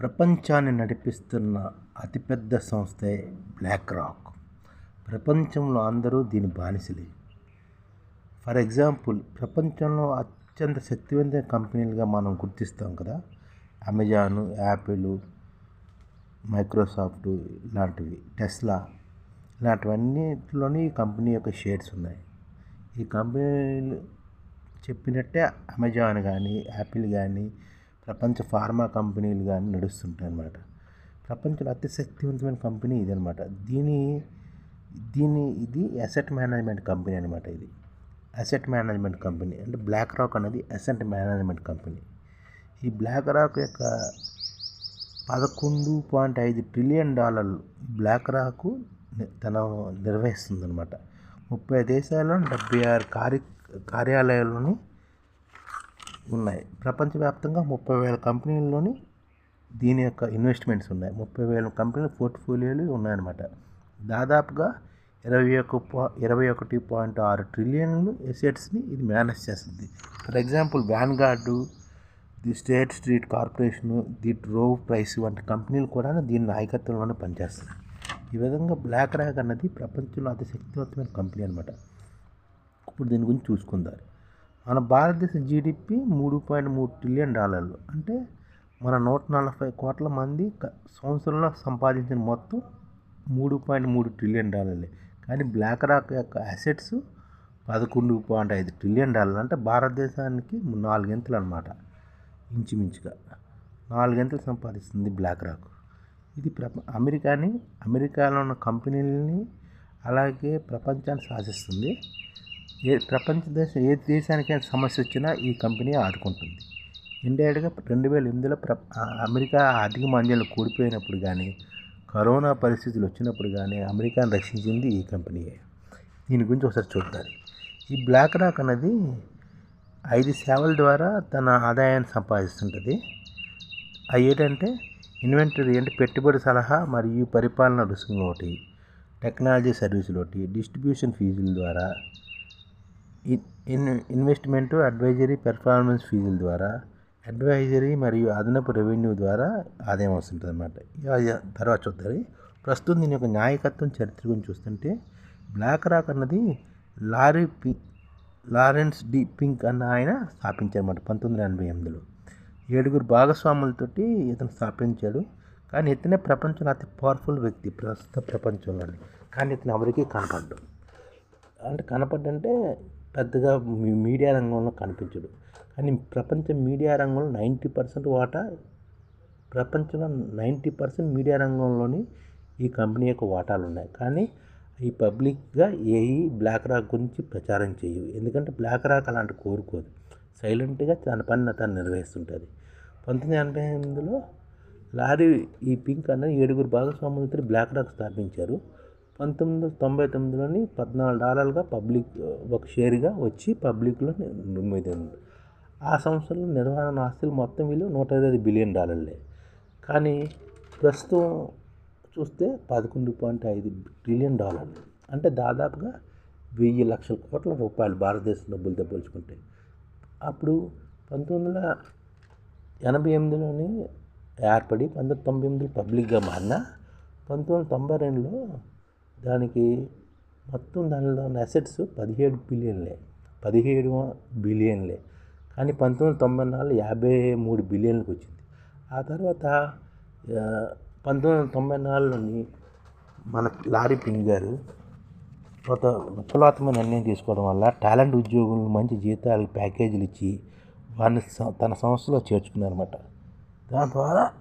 ప్రపంచాన్ని నడిపిస్తున్న అతిపెద్ద సంస్థే బ్లాక్ రాక్ ప్రపంచంలో అందరూ దీని బానిసలే. ఫర్ ఎగ్జాంపుల్ ప్రపంచంలో అత్యంత శక్తివంతమైన కంపెనీలుగా మనం గుర్తిస్తాం కదా? అమెజాన్ యాపిల్ మైక్రోసాఫ్ట్ ఇలాంటివి టెస్లా ఇలాంటివన్నిటిలోని ఈ కంపెనీ యొక్క షేర్స్ ఉన్నాయి. ఈ కంపెనీలు చెప్పినట్టే అమెజాన్ కానీ యాపిల్ కానీ ప్రపంచ ఫార్మా కంపెనీలు కానీ నడుస్తుంటాయి అన్నమాట. ప్రపంచంలో అతి శక్తివంతమైన కంపెనీ ఇది అనమాట దీని దీని ఇది అసెట్ మేనేజ్మెంట్ కంపెనీ అనమాట ఇది. Asset management company. అంటే బ్లాక్ రాక్ అనేది అసెట్ మేనేజ్మెంట్ కంపెనీ. ఈ బ్లాక్ రాక్ యొక్క పదకొండు పాయింట్ ఐదు ట్రిలియన్ డాలర్లు బ్లాక్ రాక్ తన నిర్వహిస్తుంది అనమాట ముప్పై దేశాల్లో డెబ్బై ఆరు కార్య కార్యాలయాలను ఉన్నాయి. ప్రపంచవ్యాప్తంగా ముప్పై వేల కంపెనీల్లోని దీని యొక్క ఇన్వెస్ట్మెంట్స్ ఉన్నాయి. ముప్పై వేల కంపెనీల పోర్ట్ఫోలియోలు ఉన్నాయన్నమాట. దాదాపుగా ఇరవై ఒక ఇరవై ఒకటి పాయింట్ ఆరు ట్రిలియన్లు ఎసెట్స్ని ఇది మేనేజ్ చేస్తుంది. For example Vanguard the State Street Corporation T Rowe Price వంటి కంపెనీలు కూడా దీని నాయకత్వంలోనే పనిచేస్తాయి ఈ విధంగా బ్లాక్ ర్యాక్ అన్నది ప్రపంచంలో అతి శక్తివంతమైన కంపెనీ అనమాట ఇప్పుడు దీని గురించి చూసుకుందాం. మన భారతదేశ జీడిపి మూడు పాయింట్ మూడు ట్రిలియన్ డాలర్లు. అంటే మన నూట నలభై కోట్ల మంది సంవత్సరంలో సంపాదించిన మొత్తం మూడు పాయింట్ మూడు ట్రిలియన్ డాలర్లే. కానీ బ్లాక్ రాక్ యొక్క అసెట్స్ పదకొండు పాయింట్ ఐదు ట్రిలియన్ డాలర్లు. అంటే భారతదేశానికి నాలుగింతలు అనమాట ఇంచుమించుగా. నాలుగింతలు సంపాదిస్తుంది బ్లాక్ రాక్ ఇది ప్రప అమెరికాని అమెరికాలో ఉన్న కంపెనీలని అలాగే ప్రపంచాన్ని శాసిస్తుంది. ఏ ప్రపంచ దేశం ఏ దేశానికైనా సమస్య వచ్చినా ఈ కంపెనీ ఆదుకుంటుంది. ఇండైరెక్ట్గా రెండు వేల ఎనిమిదిలో ప్ర అమెరికా ఆర్థిక మాంద్యంలో కూడిపోయినప్పుడు కానీ కరోనా పరిస్థితులు వచ్చినప్పుడు కానీ అమెరికాను రక్షించింది ఈ కంపెనీయే. దీని గురించి ఒకసారి చూద్దాం. ఈ బ్లాక్ రాక్ అనేది ఐదు సేవల ద్వారా తన ఆదాయాన్ని సంపాదిస్తుంటుంది. అవి ఏంటంటే ఇన్వెంటరీ అంటే పెట్టుబడి సలహా మరియు పరిపాలన రుసుములు ఒకటి టెక్నాలజీ సర్వీసులు ఒకటి డిస్ట్రిబ్యూషన్ ఫీజుల ద్వారా ఇన్ ఇన్వెస్ట్మెంట్ అడ్వైజరీ పెర్ఫార్మెన్స్ ఫీజుల ద్వారా అడ్వైజరీ మరియు అదనపు రెవెన్యూ ద్వారా ఆదాయం వస్తుంటుంది అనమాట తర్వాత చూద్దాం. ప్రస్తుతం దీని యొక్క నాయకత్వం చరిత్ర గురించి చూస్తుంటే బ్లాక్ రాక్ అన్నది Larry P Laurence D Fink అన్న ఆయన స్థాపించారన్నమాట పంతొమ్మిది వందల ఎనభై ఎనిమిదిలో. ఏడుగురు భాగస్వాములతోటి ఇతను స్థాపించాడు. కానీ ఇతనే ప్రపంచంలో అతి పవర్ఫుల్ వ్యక్తి ప్రస్తుత ప్రపంచంలోని. కానీ ఇతను ఎవరికీ కనపడ్డు. అంటే కనపడ్డంటే పెద్దగా మీడియా రంగంలో కనిపించడు. కానీ ప్రపంచ మీడియా రంగంలో నైంటీ పర్సెంట్ వాటా ప్రపంచంలో నైంటీ పర్సెంట్ మీడియా రంగంలోని ఈ కంపెనీ యొక్క వాటాలు ఉన్నాయి కానీ ఈ పబ్లిక్గా ఏఈ బ్లాక్ రాక్ గురించి ప్రచారం చేయవు. ఎందుకంటే బ్లాక్ రాక్ అలాంటి కోరుకోదు. సైలెంట్గా తన పని తను నిర్వహిస్తుంటుంది. పంతొమ్మిది ఎనభై ఎనిమిదిలో లారీ ఈ పింక్ అనేది ఏడుగురు భాగస్వాములతో బ్లాక్ రాక్ స్థాపించారు. పంతొమ్మిది వందల తొంభై తొమ్మిదిలోని పద్నాలుగు డాలర్లుగా పబ్లిక్ ఒక షేర్గా వచ్చి పబ్లిక్లో నమోదైంది ఆ సంవత్సరంలో నిర్వహణ ఆస్తులు మొత్తం విలువ నూట ఇరవై బిలియన్ డాలర్లే. కానీ ప్రస్తుతం చూస్తే పదకొండు పాయింట్ ఐదు ట్రిలియన్ డాలర్లు. అంటే దాదాపుగా వెయ్యి లక్షల కోట్ల రూపాయలు భారతదేశం డబ్బులతో పోల్చుకుంటే. అప్పుడు పంతొమ్మిది వందల ఎనభై ఎనిమిదిలోని ఏర్పడి పంతొమ్మిది తొంభై ఎనిమిదిలో పబ్లిక్గా మారిన పంతొమ్మిది వందల తొంభై రెండులో దానికి మొత్తం దానిలో ఉన్న అసెట్స్ పదిహేడు బిలియన్లే. పదిహేడు బిలియన్లే. కానీ పంతొమ్మిది వందల తొంభై నాలుగు యాభై మూడు బిలియన్లకు వచ్చింది. ఆ తర్వాత పంతొమ్మిది వందల తొంభై నాలుగులోని మన లారీ పింగ్ గారు ఒక విప్లవాత్మక నిర్ణయం తీసుకోవడం వల్ల టాలెంట్ ఉద్యోగులు మంచి జీతాలు ప్యాకేజీలు ఇచ్చి వారిని తన సంస్థలో చేర్చుకున్నారన్నమాట. దాని ద్వారా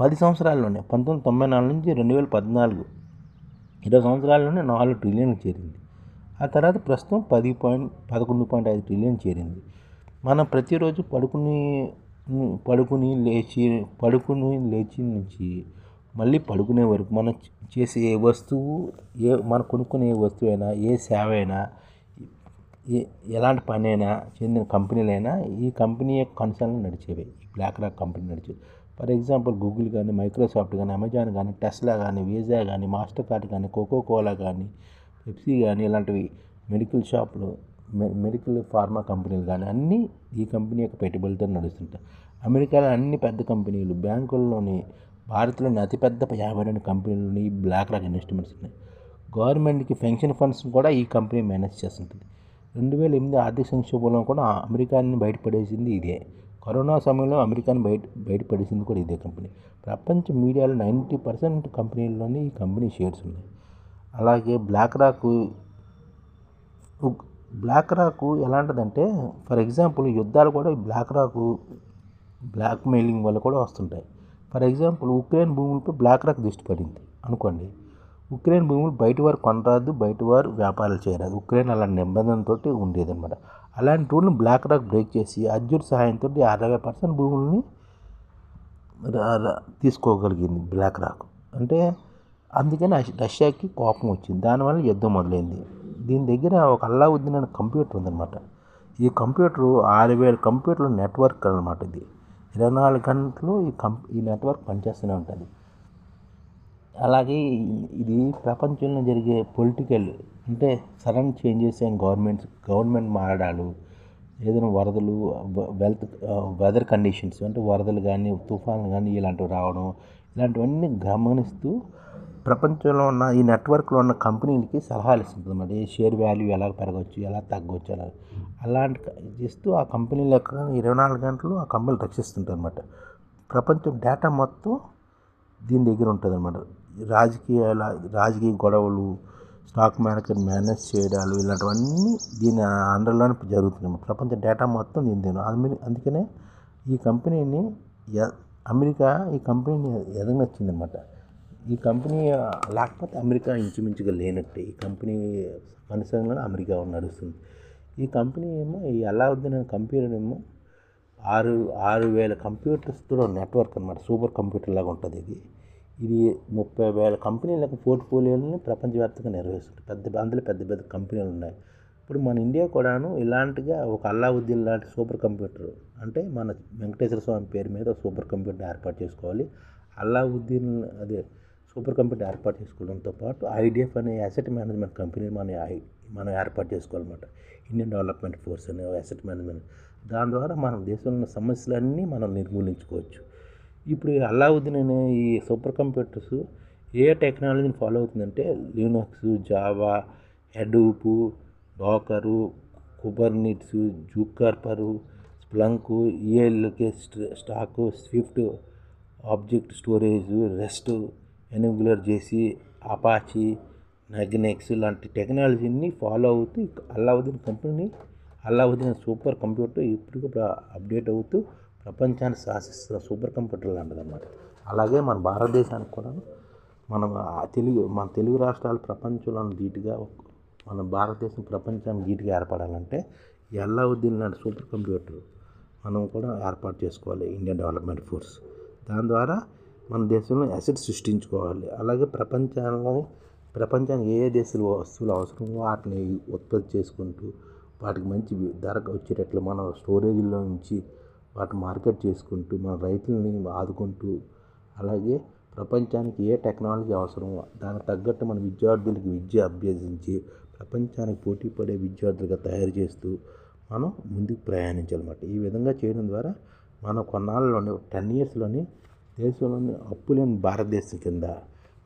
పది సంవత్సరాల్లోనే పంతొమ్మిది తొంభై నాలుగు నుంచి రెండు వేల పద్నాలుగు ఇరవై సంవత్సరాల్లోనే నాలుగు ట్రిలియన్కి చేరింది. ఆ తర్వాత ప్రస్తుతం పది పాయింట్ పదకొండు పాయింట్ ఐదు ట్రిలియన్ చేరింది. మనం ప్రతిరోజు పడుకుని పడుకుని లేచి పడుకుని లేచి నుంచి మళ్ళీ పడుకునే వరకు మనం చేసే ఏ వస్తువు ఏ మనం కొనుక్కునే ఏ వస్తువు అయినా ఏ సేవ అయినా ఏ ఎలాంటి పని అయినా చెందిన కంపెనీలైనా ఈ కంపెనీ యొక్క కన్సర్న్ నడిచేవి. బ్లాక్ రాక్ కంపెనీ నడిచింది. ఫర్ ఎగ్జాంపుల్ గూగుల్ కానీ మైక్రోసాఫ్ట్ కానీ అమెజాన్ కానీ టెస్లా కానీ వీజా కానీ మాస్టర్ కార్డ్ కానీ కోకో కోలా కానీ పెప్సీ కానీ ఇలాంటివి మెడికల్ షాపులు మె- మెడికల్ ఫార్మా కంపెనీలు కానీ అన్నీ ఈ కంపెనీ యొక్క పెట్టుబడితో నడుస్తుంటాయి. అమెరికాలో అన్ని పెద్ద కంపెనీలు బ్యాంకుల్లోని భారత్లోని అతిపెద్ద యాభై రెండు కంపెనీలని బ్లాక్ రాక్ ఇన్వెస్ట్మెంట్స్ ఉన్నాయి. గవర్నమెంట్కి పెన్షన్ ఫండ్స్ కూడా ఈ కంపెనీ మేనేజ్ చేస్తుంటుంది. రెండు వేల ఎనిమిది ఆర్థిక సంక్షోభంలో కూడా అమెరికాని బయటపడేసింది ఇదే. కరోనా సమయంలో అమెరికాని బయట బయటపడేసింది కూడా ఇదే కంపెనీ. ప్రపంచ మీడియాలో నైంటీ పర్సెంట్ కంపెనీల్లోనే ఈ కంపెనీ షేర్స్ ఉన్నాయి. అలాగే బ్లాక్ రాక్ బ్లాక్ రాక్ ఎలాంటిదంటే ఫర్ ఎగ్జాంపుల్ యుద్ధాలు కూడా బ్లాక్ రాక్ బ్లాక్ మెయిలింగ్ వల్ల కూడా వస్తుంటాయి. ఫర్ ఎగ్జాంపుల్ ఉక్రెయిన్ భూములపై బ్లాక్ రాక్ దృష్టి పడింది అనుకోండి. ఉక్రెయిన్ భూములు బయట వారు కొనరాదు బయట వారు వ్యాపారాలు చేయరాదు. ఉక్రెయిన్ అలాంటి నిబంధనతో ఉండేదన్నమాట అలాంటి రూల్ని బ్లాక్ రాక్ బ్రేక్ చేసి అర్జున్ సహాయంతో అరవై పర్సెంట్ భూముల్ని తీసుకోగలిగింది బ్లాక్ రాక్. అంటే అందుకని రష్యాకి కోపం వచ్చింది. దానివల్ల యుద్ధం మొదలైంది. దీని దగ్గర ఒక అల్లావుద్దీన్ అనే కంప్యూటర్ ఉందన్నమాట. ఈ కంప్యూటర్ ఆరు వేల కంప్యూటర్ల నెట్వర్క్ అనమాట ఇది. ఇరవై నాలుగు గంటలు ఈ కం ఈ నెట్వర్క్ పనిచేస్తూనే ఉంటుంది. అలాగే ఇది ప్రపంచంలో జరిగే పొలిటికల్ అంటే sudden changes and governments government మారడాలు ఏదైనా వరదలు వెల్త్ వెదర్ కండిషన్స్ అంటే వరదలు కానీ తుఫాన్లు కానీ ఇలాంటివి రావడం ఇలాంటివన్నీ గమనిస్తూ ప్రపంచంలో ఉన్న ఈ నెట్వర్క్లో ఉన్న కంపెనీలకి సలహాలు ఇస్తుంది అన్నమాట. ఏ షేర్ వాల్యూ ఎలా పెరగవచ్చు ఎలా తగ్గవచ్చు అలా. అలాంటి ఇస్తూ ఆ కంపెనీల యొక్క ఇరవై నాలుగు గంటలు ఆ కంపెనీలు రక్షిస్తుంటాయి అన్నమాట. ప్రపంచం డేటా మొత్తం దీని దగ్గర ఉంటుంది అనమాట రాజకీయాల రాజకీయ గొడవలు స్టాక్ మార్కెట్ మేనేజ్ చేయడాలు ఇలాంటివన్నీ దీని అండర్లోనే జరుగుతున్నాయి. ప్రపంచ డేటా మొత్తం దీని దగ్గర. అందుకనే ఈ కంపెనీని ఎ- అమెరికా ఈ కంపెనీని ఎదగనొచ్చిందనమాట ఈ కంపెనీ లేకపోతే అమెరికా ఇంచుమించుగా లేనట్టే. ఈ కంపెనీ కొనసాగంలో అమెరికా నడుస్తుంది. ఈ కంపెనీ ఏమో ఈ అలావుద్దీన్ అనే కంపెనీ ఏమో ఆరు ఆరు వేల కంప్యూటర్స్తో నెట్వర్క్ అనమాట సూపర్ కంప్యూటర్ లాగా ఉంటుంది ఇది. ఇది ముప్పై వేల కంపెనీలకు పోర్ట్ఫోలియోలని ప్రపంచవ్యాప్తంగా నిర్వహిస్తుంది. పెద్ద అందులో పెద్ద పెద్ద కంపెనీలు ఉన్నాయి. ఇప్పుడు మన ఇండియా కూడాను ఇలాంటిగా ఒక అల్లావుద్దీన్ లాంటి సూపర్ కంప్యూటర్ అంటే మన వెంకటేశ్వర స్వామి పేరు మీద సూపర్ కంప్యూటర్ ఏర్పాటు చేసుకోవాలి. అల్లావుద్దీన్ అదే సూపర్ కంప్యూటర్ ఏర్పాటు చేసుకోవడంతో పాటు ఐడిఎఫ్ అనే అసెట్ మేనేజ్మెంట్ కంపెనీ మన ఐ- మనం ఏర్పాటు చేసుకోవాలన్నమాట. ఇండియన్ డెవలప్మెంట్ ఫోర్స్ అనే అసెట్ మేనేజ్మెంట్ దాని ద్వారా మన దేశంలో ఉన్న సమస్యలన్నీ మనం నిర్మూలించుకోవచ్చు. ఇప్పుడు అల్లావుద్దీన్ అనే ఈ సూపర్ కంప్యూటర్స్ ఏ టెక్నాలజీని ఫాలో అవుతుందంటే Linux Java Hadoop Docker Kubernetes Zookeeper Splunk ELK stack Swift object storage REST Angular చేసి అపాచీ నగ్నెక్స్ లాంటి టెక్నాలజీని ఫాలో అవుతూ అల్లావుద్దీన్ కంపెనీని అల్లావుద్దీన్ సూపర్ కంప్యూటర్ ఇప్పుడు అప్డేట్ అవుతూ ప్రపంచాన్ని శాసిస్తున్న సూపర్ కంప్యూటర్ లాంటిదన్నమాట. అలాగే మన భారతదేశానికి కూడా మనం తెలుగు మన తెలుగు రాష్ట్రాలు ప్రపంచంలో ధీటుగా మన భారతదేశం ప్రపంచానికి ధీటుగా ఏర్పడాలంటే అల్లావుద్దీన్ లాంటి సూపర్ కంప్యూటర్ మనం కూడా ఏర్పాటు చేసుకోవాలి ఇండియన్ డెవలప్మెంట్ ఫోర్స్. దాని ద్వారా మన దేశంలో అసెట్ సృష్టించుకోవాలి. అలాగే ప్రపంచంలో ప్రపంచానికి ఏ ఏ దేశాలు వస్తువులు అవసరమో వాటిని ఉత్పత్తి చేసుకుంటూ వాటికి మంచి ధరకు వచ్చేటట్లు మనం స్టోరేజీలో నుంచి వాటిని మార్కెట్ చేసుకుంటూ మన రైతులని ఆదుకుంటూ అలాగే ప్రపంచానికి ఏ టెక్నాలజీ అవసరమో దానికి తగ్గట్టు మన విద్యార్థులకి విద్య అభ్యసించి ప్రపంచానికి పోటీ పడే విద్యార్థులుగా తయారు చేస్తూ మనం ముందుకు ప్రయాణించాలన్నమాట. ఈ విధంగా చేయడం ద్వారా మనం కొన్నాళ్ళలోనే టెన్ ఇయర్స్లోని దేశంలోని అప్పులేని భారతదేశం కింద